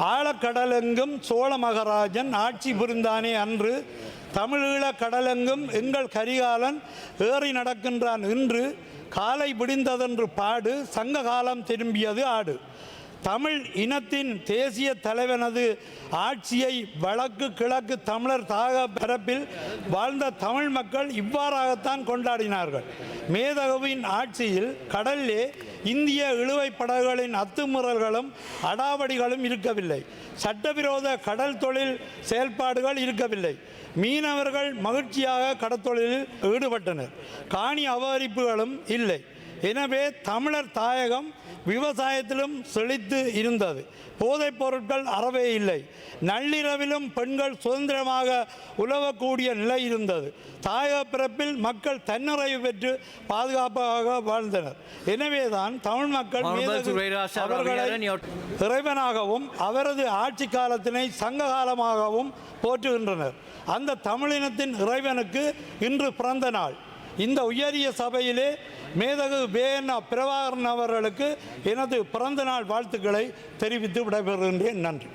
ஆழக்கடலெங்கும் சோழ மகராஜன் ஆட்சி புரிந்தானே அன்று. தமிழீழ கடலெங்கும் எங்கள் கரிகாலன் ஏறி நடக்கின்றான் இன்று. காலை விடிந்ததென்று பாடு சங்க காலம் திரும்பியது ஆடு. தமிழ் இனத்தின் தேசிய தலைவனது ஆட்சியை வடக்கு கிழக்கு தமிழர் தாக பரப்பில் வாழ்ந்த தமிழ் மக்கள் இவ்வாறாகத்தான் கொண்டாடினார்கள். மேதகுவின் ஆட்சியில் கடலிலே இந்திய இழுவைப் படகுகளின் அத்துமுறல்களும் அடாவடிகளும் இருக்கவில்லை. சட்டவிரோத கடல் தொழில் செயல்பாடுகள் இருக்கவில்லை. மீனவர்கள் மகிழ்ச்சியாக கடற்தொழிலில் ஈடுபட்டனர். காணி அபகரிப்புகளும் இல்லை. எனவே தமிழர் தாயகம் விவசாயத்திலும் செழித்து இருந்தது. போதைப் பொருட்கள் அறவே இல்லை. நள்ளிரவிலும் பெண்கள் சுதந்திரமாக உலவக்கூடிய நிலை இருந்தது. தாயக பிறப்பில் மக்கள் தன்னிறைவு பெற்று பாதுகாப்பாக வாழ்ந்தனர். எனவேதான் தமிழ் மக்கள் அவர்களை இறைவனாகவும் அவரது ஆட்சி காலத்தினை சங்க காலமாகவும் போற்றுகின்றனர். அந்த தமிழினத்தின் இறைவனுக்கு இன்று பிறந்த நாள். இந்த உயரிய சபையிலே மேதகு வேன பிரபாகரன் அவர்களுக்கு எனது பிறந்த நாள் வாழ்த்துக்களை தெரிவித்து விடைபெறுகின்றேன். நன்றி.